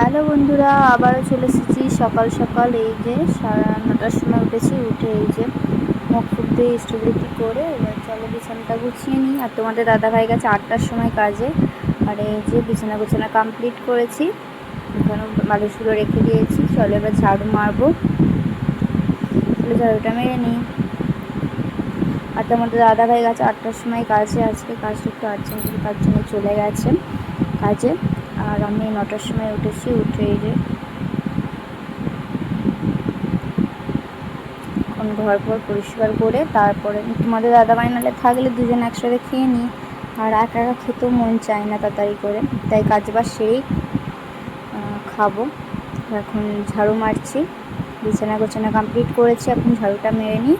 Hello বন্ধুরা, আবারও চলে এসেছি। সকাল সকাল এই যে সাড়ে নটার সময় উঠেছি, উঠে এই যে মুখ ফুক দিয়ে স্ট্রবেরিটি করে এবার চলো বিছানাটা গুছিয়ে নিই। আর তোমাদের দাদাভাই গেছে আটটার সময় কাজে, আর এই যে বিছানা গুছানা কমপ্লিট করেছি। এখানে বালিশগুলো রেখে দিয়েছি। চলো এবার ঝাড়ু মারবো। ঝাড়ুটা মেরে নিই। আর তোমাদের দাদাভাই গেছে আটটার সময় কাজে, আজকে কাজটা একটু আর্জেন্ট তার জন্য চলে গেছে কাজে। আর আমি নটার সময় উঠেছি, উঠে এই যে এখন ঘর ঘর পরিষ্কার করে তারপরে তোমাদের দাদা নালে থাকলে দুজন একসাথে খেয়ে নিই। আর একা একা খেতেও মন চায় না তাড়াতাড়ি করে। তাই কাজ বাজ সেরেই খাব। এখন ঝাড়ু মারছি, বিছানা গোছানা কমপ্লিট করেছি, এখন ঝাড়ুটা মেরে নিই।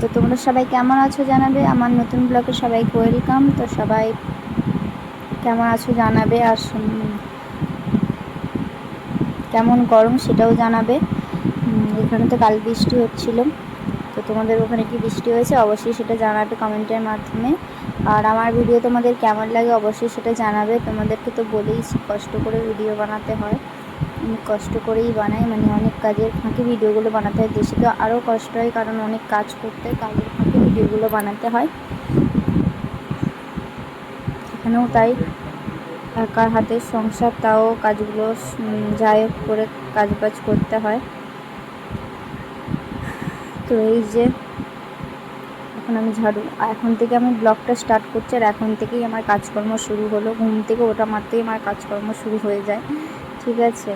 তো তোমরা সবাই কেমন আছো জানাবে? আমার নতুন ব্লগে সবাইকে ওয়েলকাম তো সবাই কেমন আছো জানাবে আর কেমন গরম সেটাও জানাবে। এখানে তো কাল বৃষ্টি হচ্ছিল। তো তোমাদের ওখানে কি বৃষ্টি হয়েছে? অবশ্যই সেটা জানাবে কমেন্টের মাধ্যমে। আর আমার ভিডিও তোমাদের কেমন লাগে অবশ্যই সেটা জানাবে। তোমাদেরকে তো বলেইছি কষ্ট করে ভিডিও বানাতে হয়। আমি কষ্ট করেই বানাই মানে অনেক কাজের ফাঁকে ভিডিওগুলো বানাতে হয়। দেশে তো আরও কষ্ট হয়, কারণ অনেক কাজ করতে কাজের ফাঁকে ভিডিওগুলো বানাতে হয়। এখানেও তাই। একার হাতের সংসার, তাও কাজগুলো যাই করে কাজ বাজ করতে হয়। তো এই যে, এখন আমি ঝাড়ু এখন থেকে আমি ব্লগটা স্টার্ট করছি, আর এখন থেকেই আমার কাজকর্ম শুরু হলো। ঘুম থেকে ওটা মাত্রই আমার কাজকর্ম শুরু হয়ে যায়, ঠিক আছে?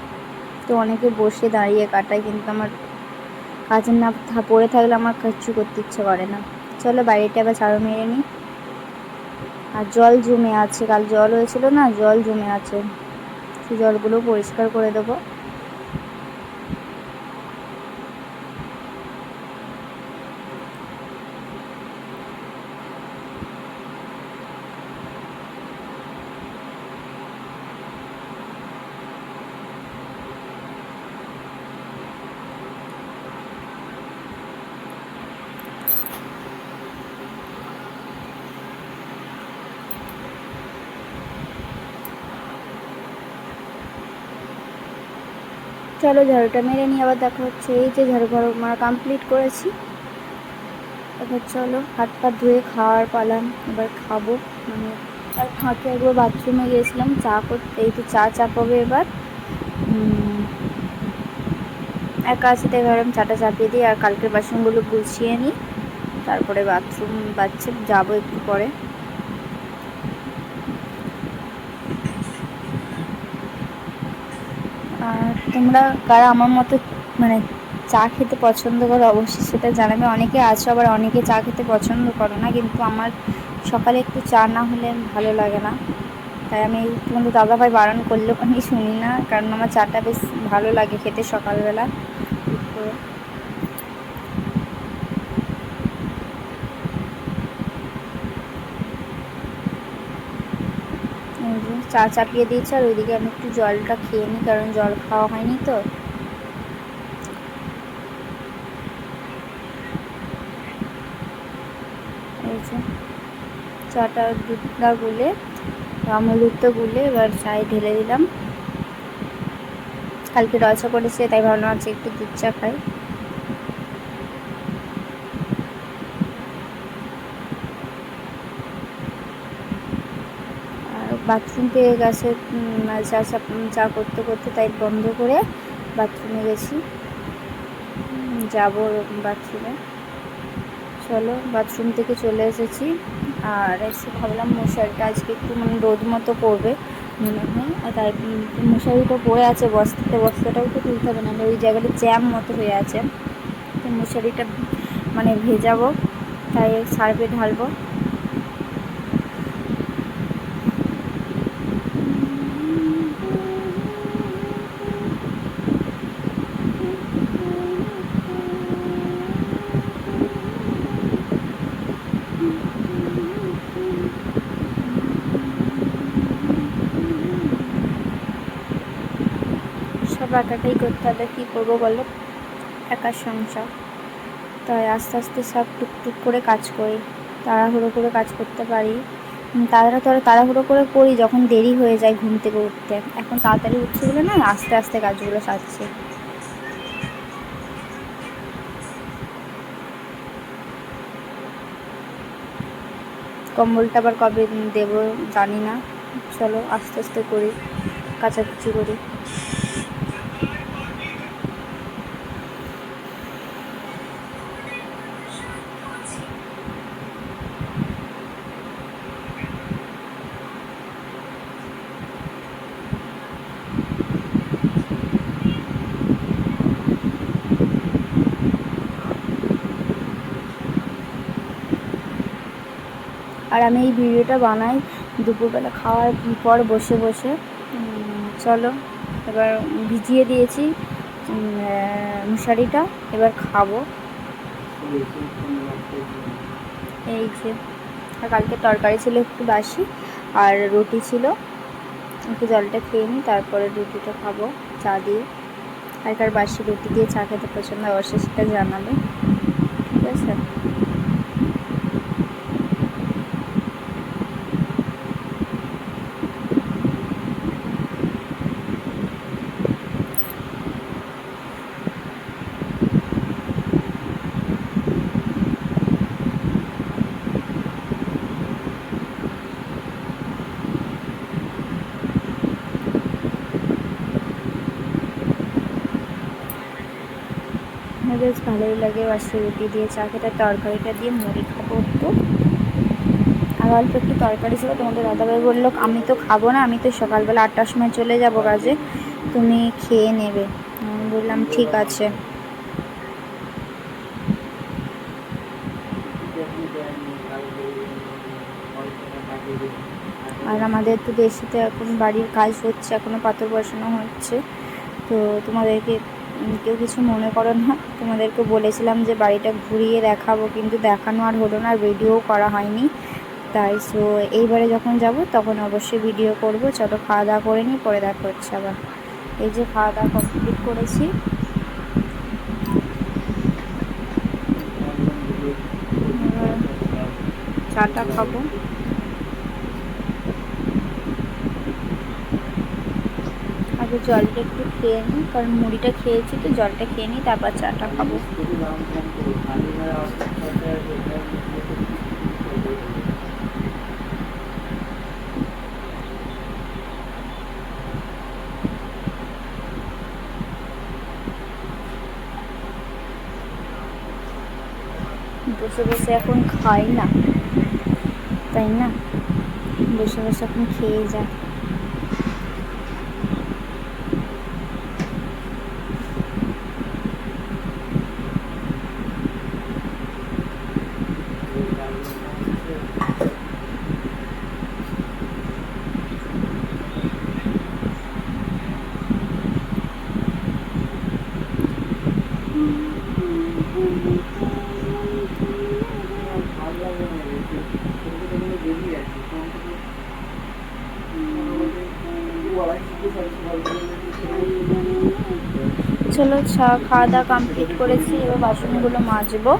তো অনেকে বসে দাঁড়িয়ে কাটায়, কিন্তু আমার কাজ না পড়ে থাকলে আমার কিচ্ছু করতে ইচ্ছে করে না। চলো বাইরেটা আবার ঝাড়ু মেরে নিই। আর জল জমে আছে, কাল জল হয়েছিল না, জল জমে আছে। সেই জলগুলো পরিষ্কার করে দেবো। চলো ঝাড়ুটা মেরে নিয়ে আবার দেখা হচ্ছে। এই যে ঝাড়ু ঘর মারা কমপ্লিট করেছি। এবার চলো, হাত পা ধুয়ে খাওয়ার পালাম এবার খাব। মানে আর ফাঁকে একবার বাথরুমে গিয়েছিলাম, চা করতে। এই তো চা চাপাবে এবার। একা আছে তাই ভাবলাম চাটা চাপিয়ে দিই, আর কালকের বাসনগুলো গুছিয়ে নিই। তারপরে বাথরুম বাচ্চা, যাব একটু পরে। আর তোমরা কারা আমার মতো মানে চা খেতে পছন্দ করো, অবশ্যই সেটা জানাবে। অনেকে আছো, আবার অনেকে চা খেতে পছন্দ করো না, কিন্তু আমার সকালে একটু চা না হলে ভালো লাগে না। তাই আমি তোমাদের দাদাভাই বারণ করলেও আমি শুনি না, কারণ আমার চাটা বেশ ভালো লাগে খেতে সকালবেলা। চা চাপিয়ে দিয়েছে আর ওইদিকে আমি একটু জলটা খেয়ে নিই, কারণ জল খাওয়া হয়নি তো। চাটা দুধটা গুলে আমুল দুধটা গুলে এবার চায়ে ঢেলে দিলাম। কালকে রসা করেছে, তাই ভাবলাম আজকে একটু দুধ চা খাই। বাথরুম পেয়ে গেছে চা চা করতে করতে তাই বন্ধ করে বাথরুমে গেছি। যাব বাথরুমে চলো বাথরুম থেকে চলে এসেছি। আর এসে ভাবলাম মশারিটা আজকে একটু মানে রোদ মতো পড়বে মনে হয়। আর তাই মশারিটা পড়ে আছে, বস্তাতে, বস্তাটাও তো তুলতে হবে না ওই জায়গাটা জ্যাম মতো হয়ে আছে। তো মশারিটা মানে ভেজাবো, তাই সার্ভে ঢালবো। একাকাই করতে হবে, কী করব বলো? একার সংসার। তাই আস্তে আস্তে সব টুকটুক করে কাজ করি, তাড়াহুড়ো করে কাজ করতে পারি। তোরা তাড়াহুড়ো করে করি, যখন দেরি হয়ে যায় ঘুম থেকে উঠতে। এখন তাড়াতাড়ি উঠছে বলে না, আস্তে আস্তে কাজগুলো সারছি। কম্বলটা আবার কবে দেবো জানি না। চলো আস্তে আস্তে করি, কাচাকুচি করি। আমি এই ভিডিওটা বানাই দুপুরবেলা খাওয়ার পর বসে বসে। চলো, এবার ভিজিয়ে দিয়েছি মশারিটা, এবার খাব। এই যে আর কালকে তরকারি ছিল একটু বাসি, আর রুটি ছিল। একটু জলটা খেয়ে নিই, তারপরে রুটিটা খাব, চা দিয়ে। আর কার বাসি রুটি দিয়ে চা খেতে পছন্দ অবশ্যই সেটা জানাবে। ঠিক আছে আমার বেশ ভালোই লাগে বাসি রুটি দিয়ে চা খেতে, তরকারিটা দিয়ে মুড়ি খাব একটু। আর অল্প একটু তরকারি ছিল, তোমাদের দাদাভাই বলল, আমি তো খাব না, আমি তো সকালবেলা আটটার সময় চলে যাব কাজে, তুমি খেয়ে নেবে। আমি বললাম, ঠিক আছে। আর আমাদের তো দেশিতে এখন বাড়ির কাজ হচ্ছে এখনও পাথর বসানো হচ্ছে। তো তোমাদেরকে কেউ কিছু মনে করো না। তোমাদেরকে বলেছিলাম যে বাড়িটা ঘুরিয়ে দেখাবো, কিন্তু দেখানো আর হলো না ভিডিও করা হয়নি। তাই সো, এইবারে যখন যাব, তখন অবশ্যই ভিডিও করব। চলো খাওয়া দাওয়া করে নিই, পরে দেখা হচ্ছে আবার। এই যে খাওয়া দাওয়া কমপ্লিট করেছি। চাটা খাব। আগে জলটা একটু খেয়ে নিই, কারণ মুড়িটা খেয়েছি তো জলটা খেয়ে নিই, তারপর চাটা খাব। বসে বসে এখন খাই না, তাই না? বসে বসে এখন খেয়ে যায় চলো চা- খাওয়া দাওয়া কমপ্লিট করেছি, এবার বাসনগুলো মাজবো।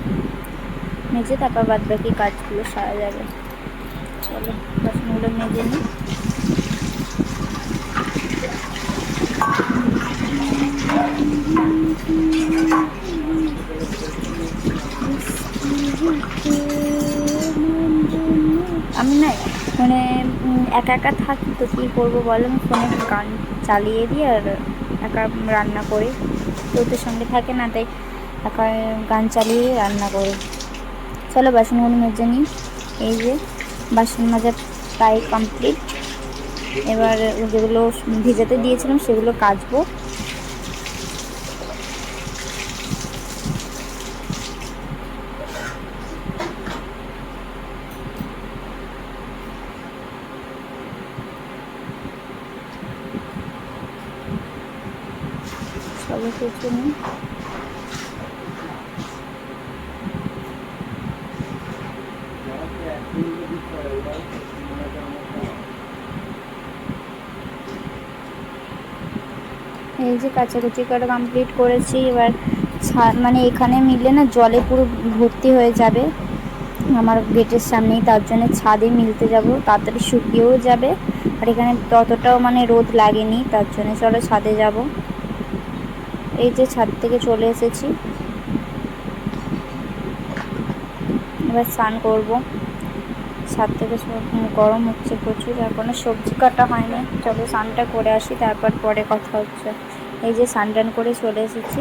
মেজে তারপর বাদ বাকি কাজগুলো সারা যাবে। চলো, বাসনগুলো মেজে নিই। আমি না মানে একা একা থাকি, তো কী করব বলো? আমি ফোনে গান চালিয়ে দিই আর একা রান্না করি কেউ তো সঙ্গে থাকে না, তাই একা গান চালিয়ে রান্না করে। চলো বাসনগুলো মেজে নিই। এই যে বাসন মাজা প্রায় কমপ্লিট এবার যেগুলো ভিজাতে দিয়েছিলাম সেগুলো কাচবো সবাই কেচে নিই এই যে কাচাকুচি করা কমপ্লিট করেছি, এবার মানে এখানে মিললে না জলে পুরো ভর্তি হয়ে যাবে। আমার গেটের সামনেই তার জন্য ছাদে মিলতে যাব, তাড়াতাড়ি শুকিয়েও যাবে। আর এখানে ততটাও মানে রোদ লাগেনি, তার জন্য চলো ছাদে যাব। এই যে ছাদ থেকে চলে এসেছি। এবার স্নান করব। ছাদ থেকে গরম হচ্ছে প্রচুর এখনও সবজি কাটা হয়নি। চলো স্নানটা করে আসি, তারপর পরে কথা হচ্ছে। এই যে স্নান টান করে চলে এসেছি।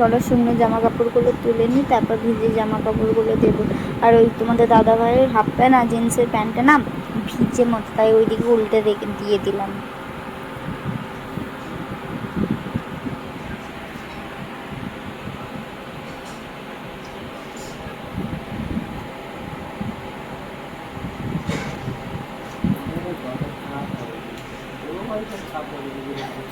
চলো শুকনো জামা কাপড়গুলো তুলে নিই, তারপর ভিজে জামা কাপড়গুলো দেবো। আর ওই তোমাদের দাদা ভাইয়ের হাফ প্যান্ট আর জিন্সের প্যান্টটা না ভিজে মতো, তাই ওইদিকে উল্টে দিয়ে দিলাম। এই যে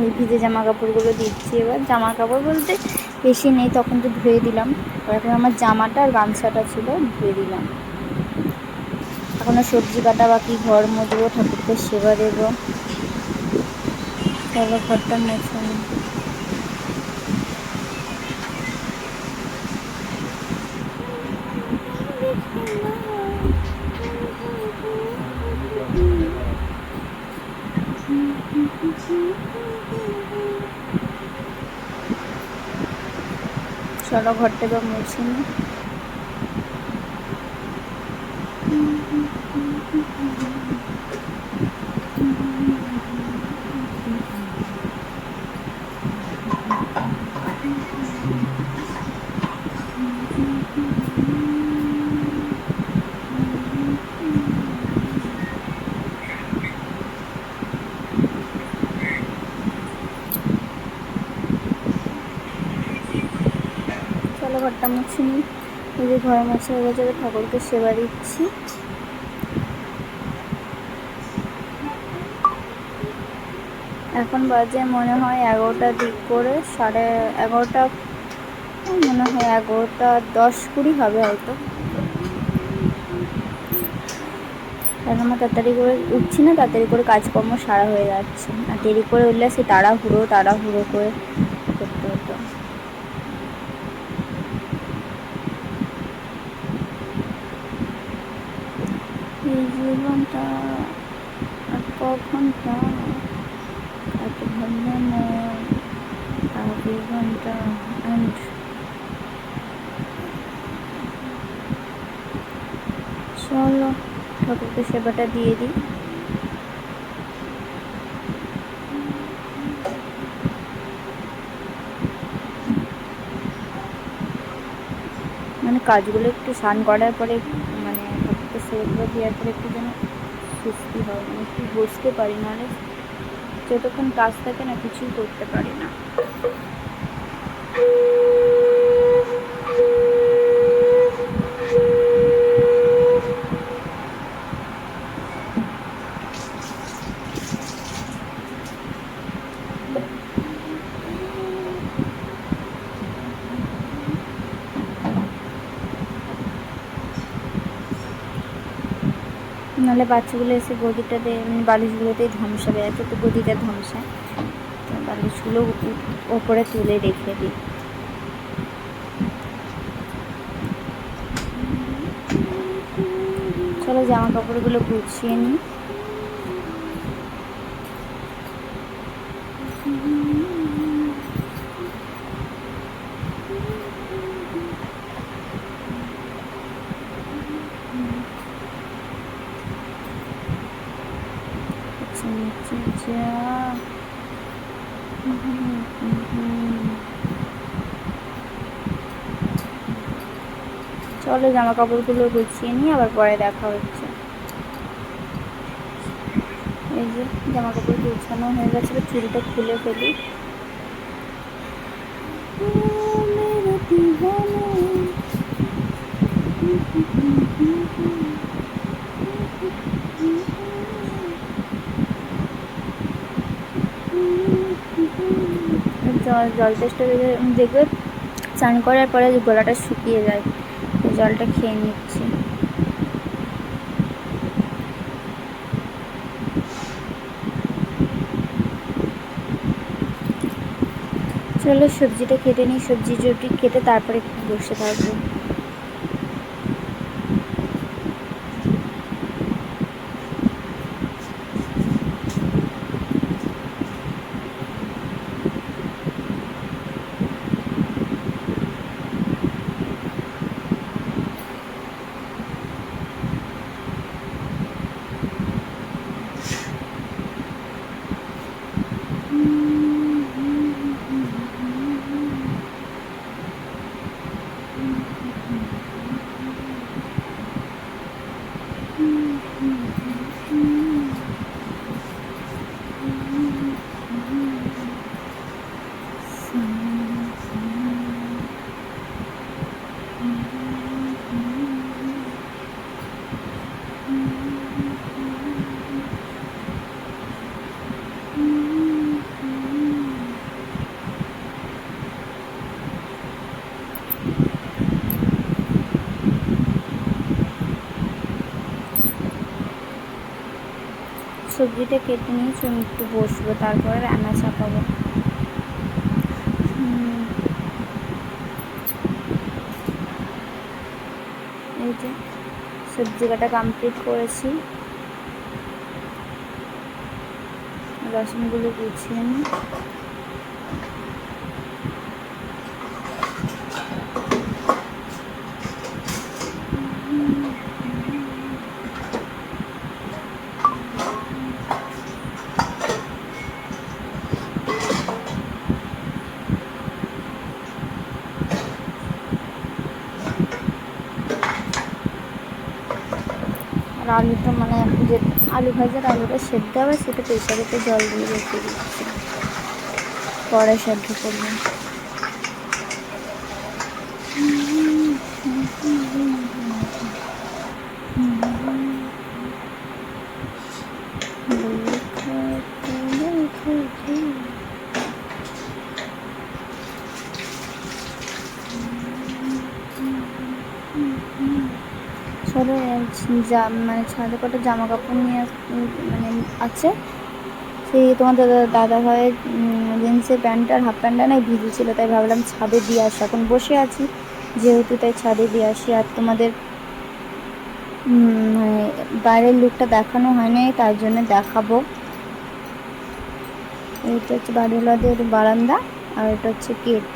ভাই ভিজে জামা কাপড়গুলো দিচ্ছি। এবার জামা কাপড় বলতে বেশি নেই, তখন তো ধুয়ে দিলাম। এখন আমার জামাটা আর গামছাটা ছিল, ধুয়ে দিলাম। এখনও সবজি কাটা বাকি, ঘর মুছবো ঠাকুরকে সেবা দেবো। চলো ঘরটা মুছে। চলো ঘরটাকে মুছে চলো নিই এই যে ঘর মুছে হয়ে গেছে ঠাকুরকে সেবা দিচ্ছি। এখন বাজে মনে হয় এগারোটার দিক করে, সাড়ে এগারোটা, মনে হয় এগারোটা দশ কুড়ি হবে হয়তো। কারণ আমার তাড়াতাড়ি করে উঠছি না, তাড়াতাড়ি করে কাজকর্ম সারা হয়ে যাচ্ছে। আর দেরি করে উঠলে সে তাড়াহুড়ো তাড়াহুড়ো করে করতে হতো এই আর কখনটা এত ভালো নয় আর জীবনটা and চলো, ঠাকুরকে সেবাটা দিয়ে দিই। মানে কাজগুলো একটু স্নান করার পরে মানে ঠাকুরকে সেবাগুলো দেওয়ার পরে একটু যেন সুস্থি হয় মানে একটু বসতে পারি নাহলে যতক্ষণ কাজ থাকে না, কিছুই করতে পারি না। নাহলে বাচ্চাগুলো এসে গদিটাতে মানে বালিশগুলোতেই ধ্বংসাবে এত তো গদিটা ধ্বংসায় তো বালিশগুলো ওপরে তুলে রেখে দিই। চলো জামা কাপড়গুলো গুছিয়ে নিই। চলো জামা কাপড়গুলো গুছিয়ে নিয়ে আবার পরে দেখা হচ্ছে এই যে জামা কাপড় গোছানো হয়ে গেছে চুড়িটা খুলে ফেলি। জল জল টেস্টটা দেখবে, স্নান করার পরে গলাটা শুকিয়ে যায় জলটা খেয়ে নিচ্ছি। চলো সবজিটা কেটে নিই সবজি জুটি কেটে তারপরে বসে থাকব। সবজিটা কেটে নিয়ে একটু বসবো, তারপরে রান্না চাপাবো। এই যে সবজি কাটা কমপ্লিট করেছি। রসুনগুলো গুছিয়ে নিই। আর আলুটা মানে যে আলু ভাজার আলুটা সেদ্ধ হবে, সেটা প্রেশারেতে জল দিয়ে রেখে দিচ্ছি। পরে সেদ্ধ করব। যা মানে ছাদে কটা জামা কাপড় নিয়ে মানে আছে। সেই তোমার দাদা দাদা ভাইয়ের জিন্সের প্যান্ট আর হাফ প্যান্টটা না ভিজে ছিল, তাই ভাবলাম ছাদে দিয়ে আসি। এখন বসে আছি, যেহেতু তাই ছাদে দিয়ে আসি। আর তোমাদের মানে বাইরের লুকটা দেখানো হয়নি, তার জন্য দেখাবো। এইটা হচ্ছে বাড়িওয়ালাদের বারান্দা, আর এটা হচ্ছে গেট,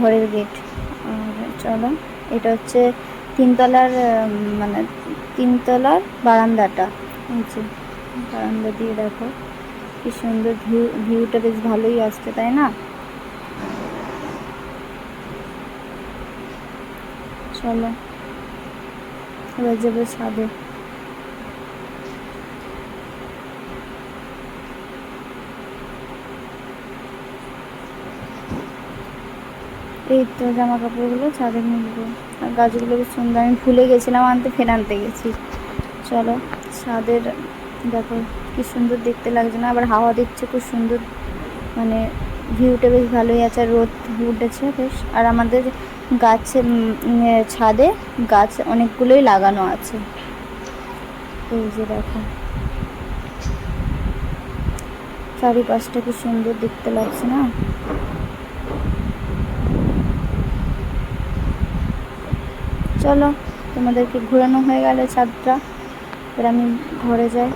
ঘরের গেট। আর চলো, এটা হচ্ছে তিনতলার মানে তিনতলার বারান্দাটা, এই বারান্দা দিয়ে দেখো, কি সুন্দর ভিউ, ভিউটা বেশ ভালোই আসছে, তাই না? চলো এবার যাব ছাদে। এই তো জামা কাপড়গুলো ছাদে মিলবো আর গাছগুলো বেশ সুন্দর, আমি ভুলে গেছিলাম আনতে, ফের আনতে গেছি। চলো, ছাদের দেখো, কি সুন্দর দেখতে লাগছে না, আবার হাওয়া দিচ্ছে, খুব সুন্দর। মানে ভিউটা বেশ ভালোই আছে রোদ উঠেছে বেশ। আর আমাদের গাছে ছাদে গাছ অনেকগুলোই লাগানো আছে। এই যে দেখো। চারিপাশটা কি সুন্দর দেখতে লাগছে না? চলো, তোমাদেরকে ঘোরানো হয়ে গেল ছাদটা এবার আমি ঘরে যাই।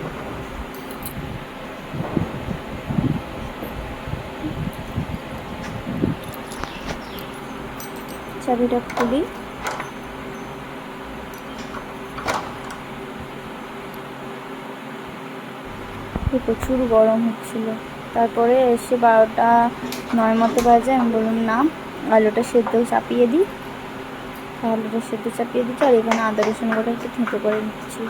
চাবিটা খুলি। প্রচুর গরম হচ্ছিল। তারপরে এসে বারোটা নয় মতো বাজে, আমি বললাম না আলুটা সেদ্ধ চাপিয়ে দিই। তাহলে সেদ্ধ চাপিয়ে দিচ্ছি আর এখানে আদা রসুন বাটা একটু থেঁতো করে নিচ্ছি।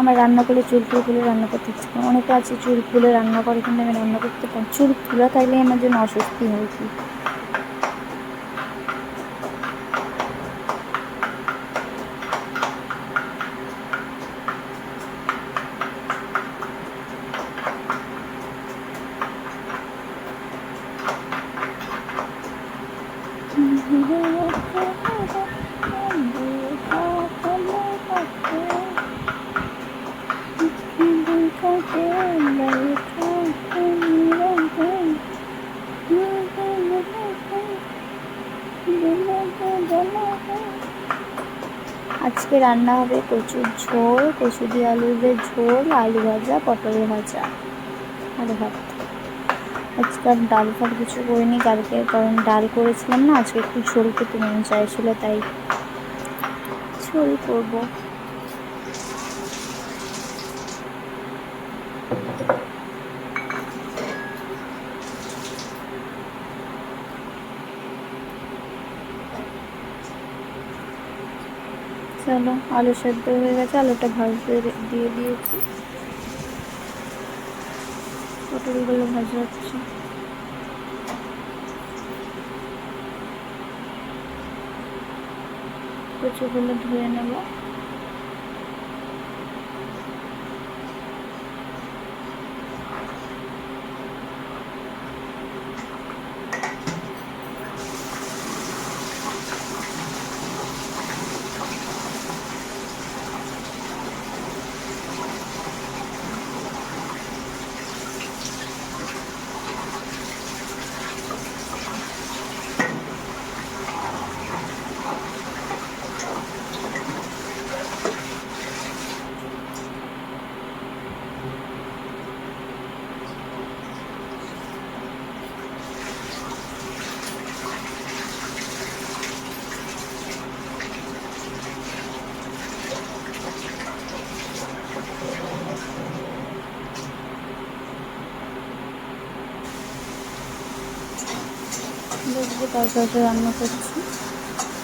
আমার রান্না করলে চুল ফুল ফুলে রান্না করতে ইচ্ছে করে অনেকে আছে চুল ফুলে রান্না করে কিন্তু আমি রান্না করতে পারি চুল ফুলা থাকলে আমার জন্য অস্বস্তি হয়েছে আজকে রান্না হবে কচুর ঝোল কচু দিয়ে ঝোল, আলু ভাজা পটল ভাজা। আর ভাত। আজকে আর ডাল ভাত কিছু করিনি, কালকে কারণ ডাল করেছিলাম না, আজকে একটু ঝোল খেতে মন চাইছিল, তাই ঝোল করব। চলো আলু সেদ্ধ হয়ে গেছে আলুটা ভাজতে দিয়ে দিয়েছি। পটলগুলো ভাজাচ্ছি কচুগুলো ধুয়ে নেব। দেখব তরকারিটা রান্না করছি।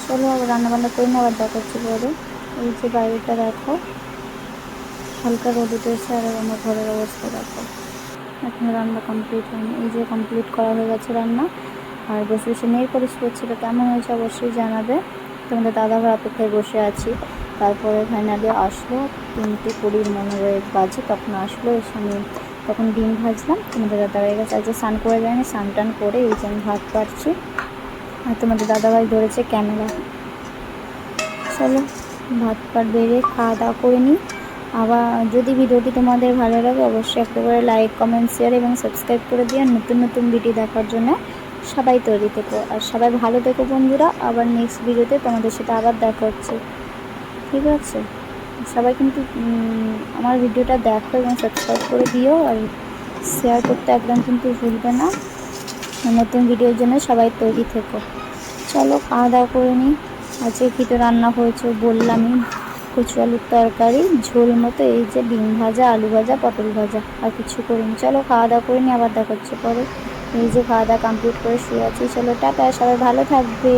চলো, আবার রান্না বান্না করে না আবার দেখাচ্ছি পরে। এই যে বাইরেটা দেখো, হালকা রোদ উঠেছে আর আমার ঘরের অবস্থা দেখো। এখন রান্না কমপ্লিট হয়নি। এই যে কমপ্লিট করা হয়ে গেছে রান্না। আর বসে বসে নেই পরিশ করছিল, কেমন হয়েছে অবশ্যই জানাবে। তোমাদের দাদাভাই অপেক্ষায় বসে আছি। তারপরে ফাইনালি আসলো, তিনটে কুড়ির মনে হয়ে বাজে, তখন আসলো, এসে আমি তখন ডিম ভাজলাম। তোমাদের দাদাভাই গেছে আজকে স্নান করে যায়নি স্নান টান করে এই যে আমি ভাত পারছি আর তোমাদের দাদাভাই ধরেছে ক্যামেরা। চলো, ভাত পাট বেড়ে খাওয়া দাওয়া করে নিই। আবার যদি ভিডিওটি তোমাদের ভালো লাগে, অবশ্যই একটা করে লাইক কমেন্ট শেয়ার এবং সাবস্ক্রাইব করে দিয়ে নতুন নতুন ভিডিও দেখার জন্য সবাই তৈরি থেকো। আর সবাই ভালো থেকো বন্ধুরা। আবার নেক্সট ভিডিওতে তোমাদের সাথে আবার দেখা হচ্ছে। ঠিক আছে? সবাই কিন্তু আমার ভিডিওটা দেখো এবং সাবস্ক্রাইব করে দিও। আর শেয়ার করতে একদম কিন্তু ভুলবে না। নতুন ভিডিওর জন্য সবাই তৈরি থেকো। চলো খাওয়া দাওয়া করে নিই। আজকে কী তো রান্না হয়েছে বললামই কচু আলুর তরকারি, ঝোল মতো, এই যে ডিম ভাজা, আলু ভাজা, পটল ভাজা, আর কিছু করিনি। চলো খাওয়া দাওয়া করে নিই, আবার দেখাচ্ছে পরে। এই যে খাওয়া দাওয়া কমপ্লিট করে শুয়ে আছি। চলো টাটা, সবাই ভালো থাকবে।